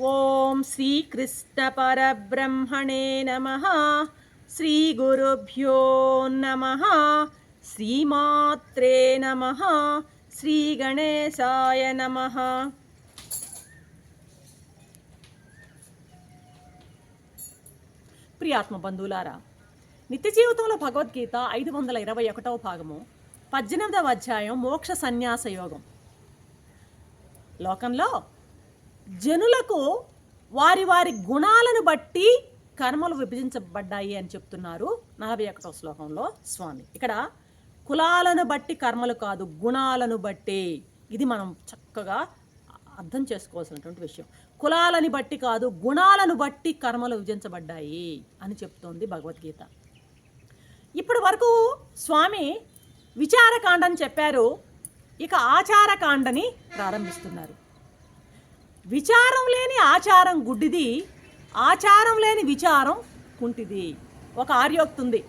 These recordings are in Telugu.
ఓం శ్రీకృష్ణపరబ్రహ్మణే నమ. శ్రీగురుభ్యో నమ. శ్రీమాత్రే నమ. శ్రీగణేశాయ నమ. ప్రియాత్మ బంధువులారా నిత్య జీవితంలో భగవద్గీత ఐదు వందల ఇరవై ఒకటవ భాగము పద్దెనిమిదవ అధ్యాయం మోక్ష సన్యాస యోగం. లోకంలో జనులకు వారి వారి గుణాలను బట్టి కర్మలు విభజించబడ్డాయి అని చెప్తున్నారు నలభై ఒకటో శ్లోకంలో స్వామి. ఇక్కడ కులాలను బట్టి కర్మలు కాదు గుణాలను బట్టి. ఇది మనం చక్కగా అర్థం చేసుకోవాల్సినటువంటి విషయం. కులాలని బట్టి కాదు గుణాలను బట్టి కర్మలు విభజించబడ్డాయి అని చెప్తోంది భగవద్గీత. ఇప్పటి వరకు స్వామి విచారకాండని చెప్పారు. ఇక ఆచారకాండని ప్రారంభిస్తున్నారు. విచారం లేని ఆచారం గుడ్డిది ఆచారం లేని విచారం కుంటిది. ఒక ఆర్యోక్తి ఉంది.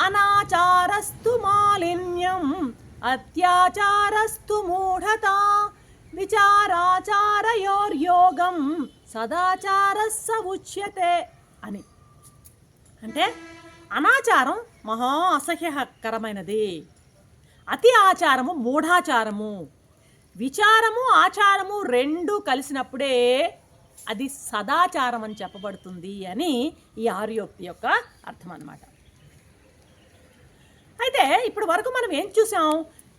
అనాచారస్తు మాలిన్యం అత్యాచారస్తు మూఢత విచారాచారయోర్యోగం సదాచారస్స ఉచ్యతే అని. అంటే అనాచారం మహా అసహ్యకరమైనది. అతి ఆచారము మూఢాచారము. విచారము ఆచారము రెండు కలిసినప్పుడే అది సదాచారం అని చెప్పబడుతుంది అని ఈ ఆర్యోక్తి యొక్క అర్థం అన్నమాట అయితే ఇప్పుడు వరకు మనం ఏం చూసాం?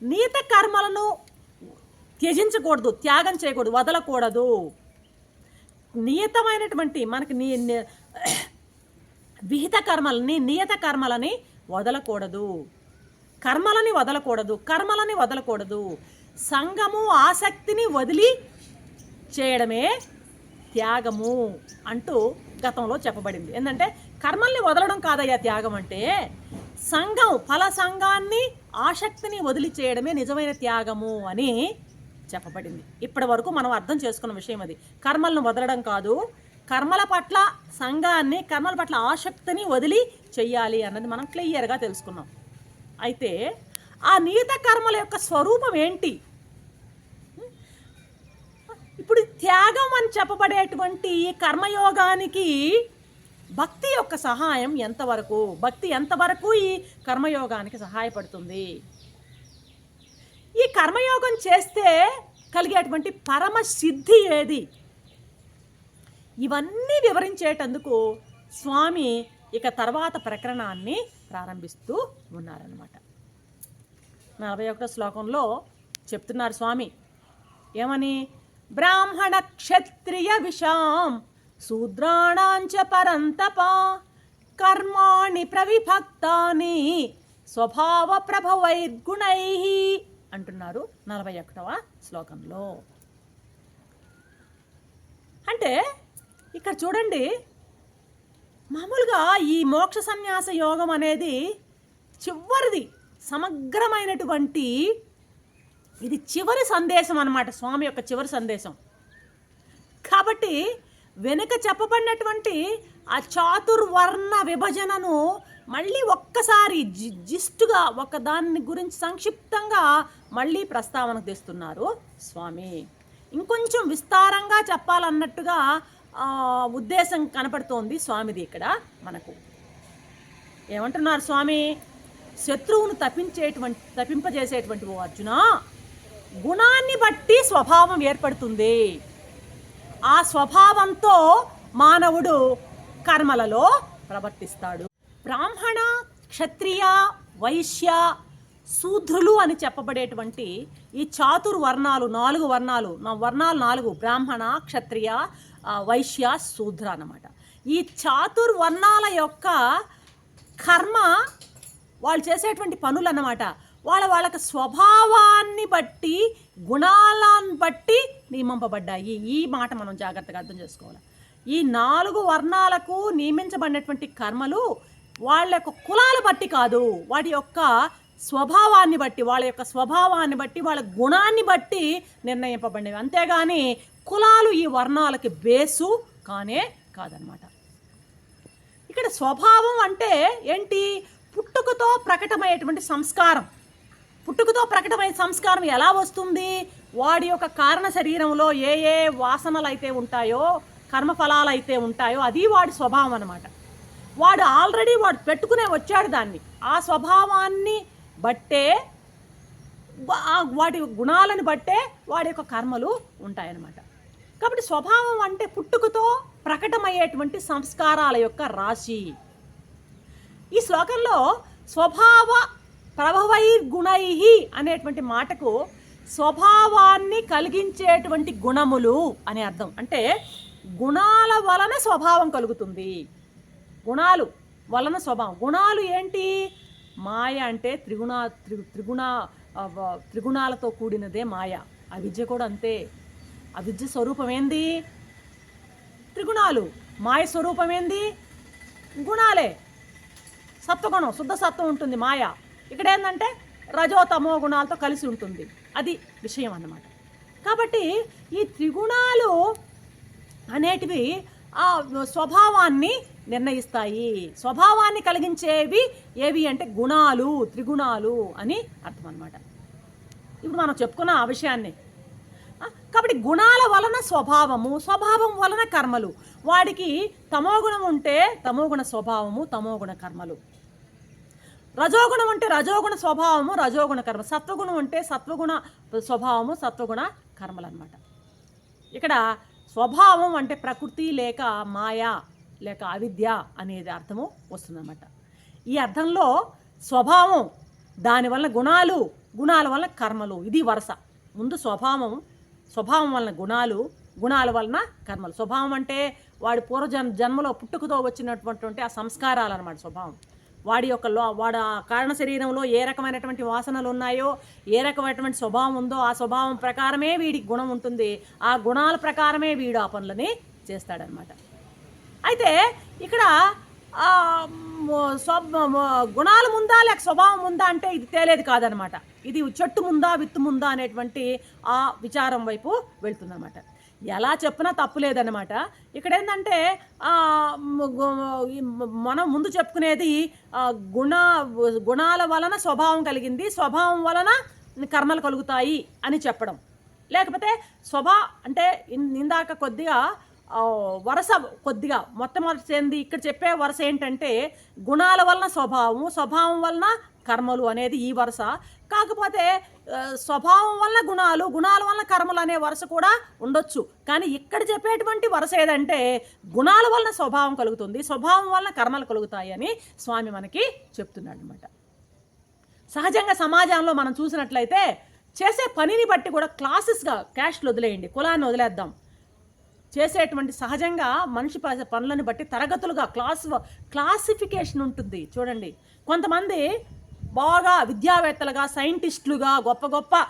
నీత కర్మలను త్యజించకూడదు త్యాగం చేయకూడదు వదలకూడదు. నియతమైనటువంటి మనకి నీ విహిత కర్మలని నియత కర్మలని వదలకూడదు. కర్మలని వదలకూడదు కర్మలని వదలకూడదు. సంఘము ఆసక్తిని వదిలి చేయడమే త్యాగము అంటూ గతంలో చెప్పబడింది. ఏంటంటే కర్మల్ని వదలడం కాదయ్యా త్యాగం అంటే సంఘం ఫల సంఘాన్ని ఆసక్తిని వదిలి చేయడమే నిజమైన త్యాగము అని చెప్పబడింది. ఇప్పటి వరకు మనం అర్థం చేసుకున్న విషయం అది. కర్మలను వదలడం కాదు కర్మల పట్ల సంఘాన్ని కర్మల పట్ల ఆసక్తిని వదిలి చెయ్యాలి అన్నది మనం క్లియర్గా తెలుసుకున్నాం. అయితే ఆ నీత కర్మల యొక్క స్వరూపం ఏంటి? ఇప్పుడు త్యాగం అని చెప్పబడేటువంటి ఈ కర్మయోగానికి భక్తి యొక్క సహాయం ఎంతవరకు? భక్తి ఎంతవరకు ఈ కర్మయోగానికి సహాయపడుతుంది? ఈ కర్మయోగం చేస్తే కలిగేటువంటి పరమ సిద్ధి ఏది? ఇవన్నీ వివరించేటందుకు స్వామి ఇక తర్వాత ప్రకరణాన్ని ప్రారంభిస్తూ ఉన్నారన్నమాట. నలభై ఒకటో శ్లోకంలో చెప్తున్నారు స్వామి. ఏమని? బ్రాహ్మణ క్షత్రియ విషాం శూద్రాణాంచ పరంతప కర్మాణి ప్రవిభక్తాని స్వభావ ప్రభవైర్గుణై అంటున్నారు నలభై ఒకటవ శ్లోకంలో. అంటే ఇక్కడ చూడండి మామూలుగా ఈ మోక్ష సన్యాస యోగం అనేది చివరిది. సమగ్రమైనటువంటి ఇది చివరి సందేశం అన్నమాట స్వామి యొక్క చివరి సందేశం. కాబట్టి వెనుక చెప్పబడినటువంటి ఆ చాతుర్వర్ణ విభజనను మళ్ళీ ఒక్కసారి జి జిస్టుగా ఒక దాని గురించి సంక్షిప్తంగా మళ్ళీ ప్రస్తావన తెస్తున్నారు స్వామి. ఇంకొంచెం విస్తారంగా చెప్పాలన్నట్టుగా ఉద్దేశం కనపడుతోంది స్వామిది ఇక్కడ మనకు. ఏమంటున్నారు స్వామి? శత్రువును తప్పించేటువంటి తప్పింపజేసేటువంటి ఓ అర్జున గుణాన్ని బట్టి స్వభావం ఏర్పడుతుంది. ఆ స్వభావంతో మానవుడు కర్మలలో ప్రవర్తిస్తాడు. బ్రాహ్మణ క్షత్రియ వైశ్య శూద్రులు అని చెప్పబడేటువంటి ఈ చాతుర్వర్ణాలు నాలుగు వర్ణాలు నా వర్ణాలు నాలుగు బ్రాహ్మణ క్షత్రియ వైశ్య శూద్ర అన్నమాట. ఈ చాతుర్వర్ణాల యొక్క కర్మ వాళ్ళు చేసేటువంటి పనులు అన్నమాట వాళ్ళ వాళ్ళకి స్వభావాన్ని బట్టి గుణాలను బట్టి నియమింపబడ్డాయి. ఈ మాట మనం జాగ్రత్తగా అర్థం చేసుకోవాలి. ఈ నాలుగు వర్ణాలకు నియమించబడినటువంటి కర్మలు వాళ్ళ యొక్క కులాల బట్టి కాదు. వాటి యొక్క స్వభావాన్ని బట్టి వాళ్ళ యొక్క స్వభావాన్ని బట్టి వాళ్ళ గుణాన్ని బట్టి నిర్ణయింపబడినవి. అంతేగాని కులాలు ఈ వర్ణాలకి బేసు కానే కాదనమాట ఇక్కడ స్వభావం అంటే ఏంటి? పుట్టుకతో ప్రకటమయ్యేటువంటి సంస్కారం. పుట్టుకతో ప్రకటమైన సంస్కారం ఎలా వస్తుంది? వాడి యొక్క కారణ శరీరంలో ఏ ఏ వాసనలు అయితే ఉంటాయో కర్మఫలాలు అయితే ఉంటాయో అది వాడి స్వభావం అనమాట వాడు ఆల్రెడీ వాడు పెట్టుకునే వచ్చాడు దాన్ని. ఆ స్వభావాన్ని బట్టే వా- వాటి గుణాలను బట్టే వాడి యొక్క కర్మలు ఉంటాయన్నమాట. కాబట్టి స్వభావం అంటే పుట్టుకతో ప్రకటమయ్యేటువంటి సంస్కారాల యొక్క రాశి. ఈ శ్లోకంలో స్వభావ ప్రభవైర్గుణై అనేటువంటి మాటకు స్వభావాన్ని కలిగించేటువంటి గుణములు అనే అర్థం. అంటే గుణాల వలన స్వభావం కలుగుతుంది. గుణాలు వలన స్వభావం. గుణాలు ఏంటి? మాయ అంటే త్రిగుణ త్రి త్రిగుణ త్రిగుణాలతో కూడినదే మాయ. అవిద్య కూడా అంతే. అవిద్య స్వరూపం ఏంది? త్రిగుణాలు. మాయ స్వరూపం ఏంది? గుణాలే. సత్వగుణం శుద్ధ సత్వం ఉంటుంది మాయ. ఇక్కడ ఏంటంటే రజోతమో గుణాలతో కలిసి ఉంటుంది. అది విషయం అన్నమాట. కాబట్టి ఈ త్రిగుణాలు అనేటివి ఆ స్వభావాన్ని నిర్ణయిస్తాయి. స్వభావాన్ని కలిగించేవి ఏవి అంటే గుణాలు త్రిగుణాలు అని అర్థం అన్నమాట ఇప్పుడు మనం చెప్పుకున్న ఆ విషయాన్ని కాబట్టి గుణాల వలన స్వభావము స్వభావం వలన కర్మలు. వాడికి తమోగుణం ఉంటే తమోగుణ స్వభావము తమోగుణ కర్మలు. రజోగుణం అంటే రజోగుణ స్వభావము రజోగుణ కర్మ. సత్వగుణం అంటే సత్వగుణ స్వభావము సత్వగుణ కర్మలు అనమాట ఇక్కడ స్వభావం అంటే ప్రకృతి లేక మాయ లేక అవిద్య అనేది అర్థము వస్తుందన్నమాట. ఈ అర్థంలో స్వభావం దానివల్ల గుణాలు గుణాల వల్ల కర్మలు. ఇది వరుస. ముందు స్వభావం స్వభావం వలన గుణాలు గుణాల వలన కర్మలు. స్వభావం అంటే వాడి పూర్వజన్ జన్మలో పుట్టుకతో వచ్చినటువంటి ఆ సంస్కారాలు అనమాట స్వభావం. వాడి యొక్క లో వాడు ఆ కారణ శరీరంలో ఏ రకమైనటువంటి వాసనలు ఉన్నాయో ఏ రకమైనటువంటి స్వభావం ఉందో ఆ స్వభావం ప్రకారమే వీడికి గుణం ఉంటుంది. ఆ గుణాల ప్రకారమే వీడు ఆ పనులని చేస్తాడనమాట అయితే ఇక్కడ గుణాలు ముందా లేక స్వభావం ఉందా అంటే ఇది తేలేదు కాదనమాట. ఇది చెట్టు ముందా విత్తు ముందా అనేటువంటి ఆ విచారం వైపు వెళ్తుందన్నమాట ఎలా చెప్పినా తప్పు లేదనమాట. ఇక్కడ ఏంటంటే మనం ముందు చెప్పుకునేది గుణ గుణాల వలన స్వభావం కలిగింది స్వభావం వలన కర్మలు కలుగుతాయి అని చెప్పడం. లేకపోతే స్వభా అంటే ఇందాక కొద్దిగా వరస కొద్దిగా మొట్టమొదటి ఇక్కడ చెప్పే వరస ఏంటంటే గుణాల వలన స్వభావం స్వభావం వలన కర్మలు అనేది ఈ వరుస. కాకపోతే స్వభావం వల్ల గుణాలు గుణాల వల్ల కర్మలు అనే వరుస కూడా ఉండొచ్చు. కానీ ఇక్కడ చెప్పేటువంటి వరుస ఏదంటే గుణాల వలన స్వభావం కలుగుతుంది స్వభావం వలన కర్మలు కలుగుతాయి అని స్వామి మనకి చెప్తున్నాడు అనమాట సహజంగా సమాజంలో మనం చూసినట్లయితే చేసే పనిని బట్టి కూడా క్లాసెస్గా క్యాస్ట్లు వదిలేయండి. కులాన్ని వదిలేద్దాం. చేసేటువంటి సహజంగా మనిషి ప- పనులను బట్టి తరగతులుగా క్లాస్ క్లాసిఫికేషన్ ఉంటుంది. చూడండి. కొంతమంది బాగా విద్యావేత్తలుగా సైంటిస్టులుగా గొప్ప గొప్ప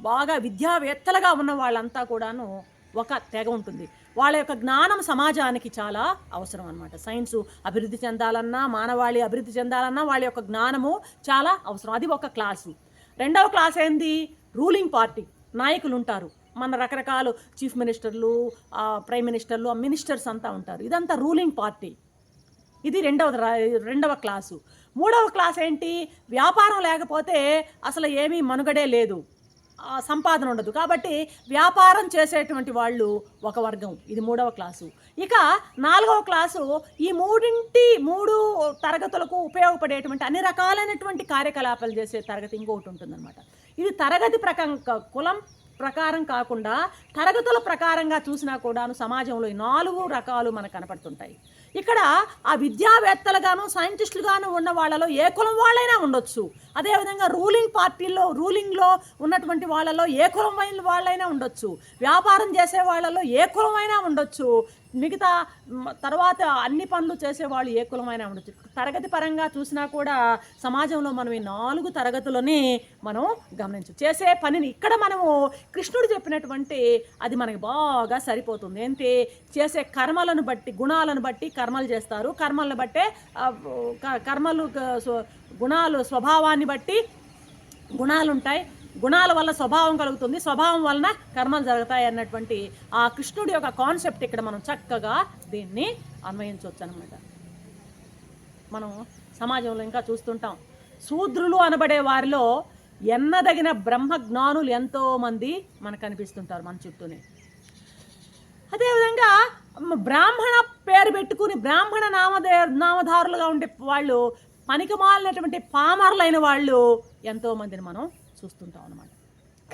బాగా విద్యావేత్తలుగా ఉన్న వాళ్ళంతా కూడాను ఒక తెగ ఉంటుంది. వాళ్ళ యొక్క జ్ఞానం సమాజానికి చాలా అవసరం అనమాట సైన్స్ అభివృద్ధి చెందాలన్నా మానవాళి అభివృద్ధి చెందాలన్నా వాళ్ళ యొక్క జ్ఞానము చాలా అవసరం. అది ఒక క్లాసు. రెండవ క్లాస్ ఏంది? Ruling party. నాయకులు ఉంటారు మన రకరకాల చీఫ్ మినిస్టర్లు ప్రైమ్ మినిస్టర్లు ఆ మినిస్టర్స్ అంతా ఉంటారు. ఇదంతా రూలింగ్ పార్టీ. ఇది రెండవ రెండవ క్లాసు. మూడవ క్లాస్ ఏంటి? వ్యాపారం లేకపోతే అసలు ఏమీ మనుగడే లేదు. సంపాదన ఉండదు. కాబట్టి వ్యాపారం చేసేటువంటి వాళ్ళు ఒక వర్గం. ఇది మూడవ క్లాసు. ఇక నాలుగవ క్లాసు ఈ మూడింటి మూడు తరగతులకు ఉపయోగపడేటువంటి అన్ని రకాలైనటువంటి కార్యకలాపాలు చేసే తరగతి ఇంకొకటి ఉంటుందన్నమాట. ఇది తరగతి ప్రకారం కులం ప్రకారం కాకుండా తరగతుల ప్రకారంగా చూసినా కూడాను సమాజంలో ఈ నాలుగు రకాలు మనకు కనపడుతుంటాయి. ఇక్కడ ఆ విద్యావేత్తలుగాను సైంటిస్టులుగాను ఉన్న వాళ్ళలో ఏ కులం వాళ్ళైనా ఉండొచ్చు. అదేవిధంగా రూలింగ్ పార్టీల్లో రూలింగ్లో ఉన్నటువంటి వాళ్ళలో ఏ కులం వాళ్ళైనా ఉండొచ్చు. వ్యాపారం చేసే వాళ్ళలో ఏ కులమైనా ఉండొచ్చు. మిగతా తర్వాత అన్ని పనులు చేసేవాళ్ళు ఏ కులమైనా ఉండొచ్చు. తరగతి పరంగా చూసినా కూడా సమాజంలో మనం ఈ నాలుగు తరగతులని మనం గమనించు చేసే పనిని ఇక్కడ మనము కృష్ణుడు చెప్పినటువంటి అది మనకి బాగా సరిపోతుంది. ఏంటి? చేసే కర్మలను బట్టి గుణాలను బట్టి కర్మలు చేస్తారు. కర్మలను బట్టే క- కర్మలు గుణాలు స్వభావాన్ని బట్టి గుణాలు ఉంటాయి గుణాల వల్ల స్వభావం కలుగుతుంది. స్వభావం వలన కర్మలు జరుగుతాయి అన్నటువంటి ఆ కృష్ణుడి యొక్క కాన్సెప్ట్ ఇక్కడ మనం చక్కగా దీన్ని అన్వయించవచ్చు అనమాట మనం సమాజంలో ఇంకా చూస్తుంటాం. శూద్రులు అనబడే వారిలో ఎన్నదగిన బ్రహ్మ జ్ఞానులు ఎంతోమంది మనకు కనిపిస్తుంటారు మన చుట్టూనే. అదేవిధంగా బ్రాహ్మణ పేరు పెట్టుకుని బ్రాహ్మణ నామదే నామధారులుగా ఉండే వాళ్ళు పనికిమాలినటువంటి పామరులైన వాళ్ళు ఎంతోమందిని మనం చూస్తుంటాం అనమాట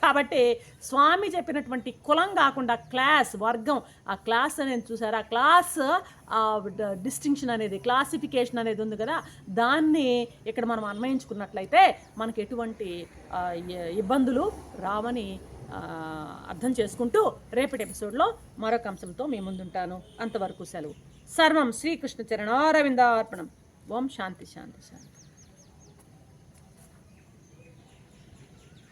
కాబట్టి స్వామి చెప్పినటువంటి కులం కాకుండా క్లాస్ వర్గం ఆ క్లాస్ అనేది చూసారు? ఆ క్లాస్ డిస్టింక్షన్ అనేది క్లాసిఫికేషన్ అనేది ఉంది కదా? దాన్ని ఇక్కడ మనం అన్వయించుకున్నట్లయితే మనకి ఎటువంటి ఇబ్బందులు రావని అర్థం చేసుకుంటూ రేపటి ఎపిసోడ్లో మరొక అంశంతో మీ ముందుంటాను. అంతవరకు సెలవు. సర్వం శ్రీకృష్ణ చరణారవిందార్పణం. ఓం శాంతి శాంతి శాంతి.